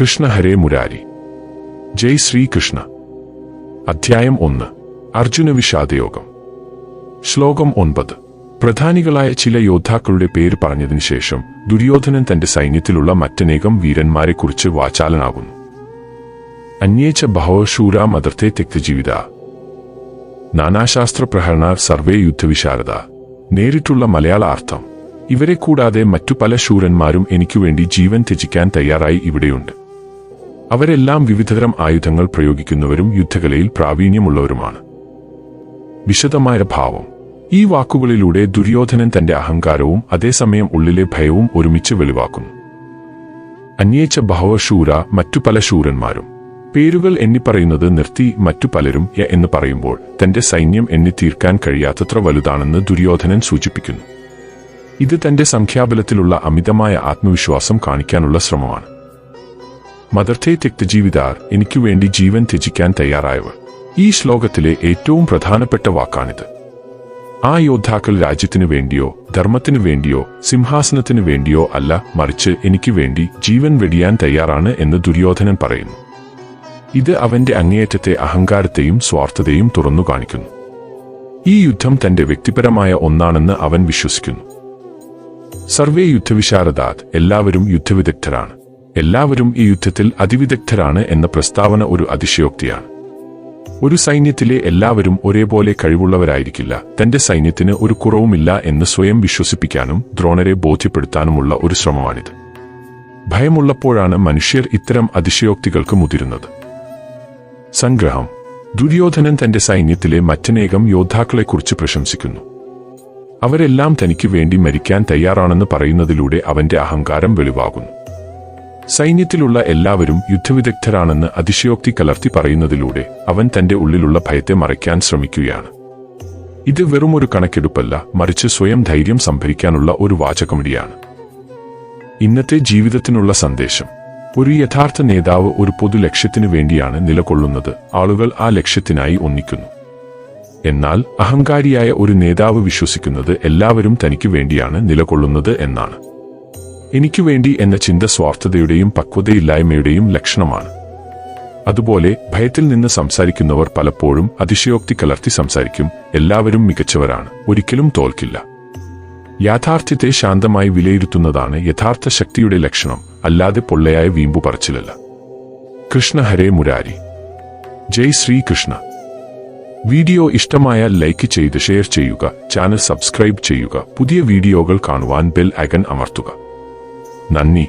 കൃഷ്ണ ഹരേ മുരാരി. ജയ് ശ്രീകൃഷ്ണ. അധ്യായം ഒന്ന്. അർജുന വിഷാദയോഗം. ശ്ലോകം ഒൻപത്. പ്രധാനികളായ ചില യോദ്ധാക്കളുടെ പേര് പറഞ്ഞതിനു ശേഷം ദുര്യോധനൻ തന്റെ സൈന്യത്തിലുള്ള മറ്റനേകം വീരന്മാരെക്കുറിച്ച് വാചാലനാകുന്നു. അന്യേച്ച ബഹവ മതർത്തെ തെക്തജീവിത നാനാശാസ്ത്ര പ്രഹരണാർ സർവേ യുദ്ധവിശാരദ നേരിട്ടുള്ള മലയാള അർത്ഥം. ഇവരെ കൂടാതെ മറ്റു പല ശൂരന്മാരും എനിക്കുവേണ്ടി ജീവൻ ത്യജിക്കാൻ തയ്യാറായി ഇവിടെയുണ്ട്. അവരെല്ലാം വിവിധതരം ആയുധങ്ങൾ പ്രയോഗിക്കുന്നവരും യുദ്ധകലയിൽ പ്രാവീണ്യമുള്ളവരുമാണ്. വിശദമായ ഭാവം. ഈ വാക്കുകളിലൂടെ ദുര്യോധനൻ തന്റെ അഹങ്കാരവും അതേസമയം ഉള്ളിലെ ഭയവും ഒരുമിച്ച് വെളിവാക്കുന്നു. അന്യേച്ച ബഹവശൂര മറ്റു പല ശൂരന്മാരും. പേരുകൾ എണ്ണിപ്പറയുന്നത് നിർത്തി മറ്റു പലരും യ എന്ന് പറയുമ്പോൾ തന്റെ സൈന്യം എണ്ണി തീർക്കാൻ കഴിയാത്തത്ര വലുതാണെന്ന് ദുര്യോധനൻ സൂചിപ്പിക്കുന്നു. ഇത് തന്റെ സംഖ്യാബലത്തിലുള്ള അമിതമായ ആത്മവിശ്വാസം കാണിക്കാനുള്ള ശ്രമമാണ്. മദർത്തെ തെക്തജീവിതാർ എനിക്കു വേണ്ടി ജീവൻ ത്യജിക്കാൻ തയ്യാറായവർ. ഈ ശ്ലോകത്തിലെ ഏറ്റവും പ്രധാനപ്പെട്ട വാക്കാണിത്. ആ യോദ്ധാക്കൾ രാജ്യത്തിനു വേണ്ടിയോ ധർമ്മത്തിനു വേണ്ടിയോ സിംഹാസനത്തിനു വേണ്ടിയോ അല്ല മറിച്ച് എനിക്ക് വേണ്ടി ജീവൻ വെടിയാൻ തയ്യാറാണ് എന്ന് ദുര്യോധനൻ പറയുന്നു. ഇത് അവന്റെ അങ്ങേയറ്റത്തെ അഹങ്കാരത്തെയും സ്വാർത്ഥതയും തുറന്നു കാണിക്കുന്നു. ഈ യുദ്ധം തന്റെ വ്യക്തിപരമായ ഒന്നാണെന്ന് അവൻ വിശ്വസിക്കുന്നു. സർവേ യുദ്ധവിശാരദാത് എല്ലാവരും യുദ്ധവിദഗ്ധരാണ്. എല്ലാവരും ഈ യുദ്ധത്തിൽ അതിവിദഗ്ധരാണ് എന്ന പ്രസ്താവന ഒരു അതിശയോക്തിയാണ്. ഒരു സൈന്യത്തിലെ എല്ലാവരും ഒരേപോലെ കഴിവുള്ളവരായിരിക്കില്ല. തന്റെ സൈന്യത്തിന് ഒരു കുറവുമില്ല എന്ന് സ്വയം വിശ്വസിപ്പിക്കാനും ദ്രോണരെ ബോധ്യപ്പെടുത്താനുമുള്ള ഒരു ശ്രമമാണിത്. ഭയമുള്ളപ്പോഴാണ് മനുഷ്യർ ഇത്തരം അതിശയോക്തികൾക്ക് മുതിരുന്നത്. സംഗ്രഹം. ദുര്യോധനൻ തന്റെ സൈന്യത്തിലെ മറ്റനേകം യോദ്ധാക്കളെക്കുറിച്ച് പ്രശംസിക്കുന്നു. അവരെല്ലാം തനിക്ക് വേണ്ടി മരിക്കാൻ തയ്യാറാണെന്ന് പറയുന്നതിലൂടെ അവന്റെ അഹങ്കാരം വെളിവാകുന്നു. സൈന്യത്തിലുള്ള എല്ലാവരും യുദ്ധവിദഗ്ധരാണെന്ന് അതിശയോക്തി കലർത്തി പറയുന്നതിലൂടെ അവൻ തന്റെ ഉള്ളിലുള്ള ഭയത്തെ മറയ്ക്കാൻ ശ്രമിക്കുകയാണ്. ഇത് വെറുമൊരു കണക്കെടുപ്പല്ല മറിച്ച് സ്വയം ധൈര്യം സംഭരിക്കാനുള്ള ഒരു വാചകമിടിയാണ്. ഇന്നത്തെ ജീവിതത്തിനുള്ള സന്ദേശം. ഒരു യഥാർത്ഥ നേതാവ് ഒരു പൊതു ലക്ഷ്യത്തിനു വേണ്ടിയാണ് നിലകൊള്ളുന്നത് ആളുകൾ ആ ലക്ഷ്യത്തിനായി ഒന്നിക്കുന്നു. എന്നാൽ അഹങ്കാരിയായ ഒരു നേതാവ് വിശ്വസിക്കുന്നത് എല്ലാവരും തനിക്ക് വേണ്ടിയാണ് നിലകൊള്ളുന്നത് എന്നാണ്. എനിക്കു വേണ്ടി എന്ന ചിന്ത സ്വാർത്ഥതയുടെയും പക്വതയില്ലായ്മയുടെയും ലക്ഷണമാണ്. അതുപോലെ ഭയത്തിൽ നിന്ന് സംസാരിക്കുന്നവർ പലപ്പോഴും അതിശയോക്തി കലർത്തി സംസാരിക്കും. എല്ലാവരും മികച്ചവരാണ്. ഒരിക്കലും തോൽക്കില്ല. യാഥാർത്ഥ്യത്തെ ശാന്തമായി വിലയിരുത്തുന്നതാണ് യഥാർത്ഥ ശക്തിയുടെ ലക്ഷണം. അല്ലാതെ പൊള്ളയായ വീമ്പു പറച്ചിലല്ല. കൃഷ്ണ ഹരേ മുരാരി. ജയ് ശ്രീകൃഷ്ണ. വീഡിയോ ഇഷ്ടമായാൽ ലൈക്ക് ചെയ്ത് ഷെയർ ചെയ്യുക. ചാനൽ സബ്സ്ക്രൈബ് ചെയ്യുക. പുതിയ വീഡിയോകൾ കാണുവാൻ ബെൽ ഐക്കൺ അമർത്തുക. നന്ദി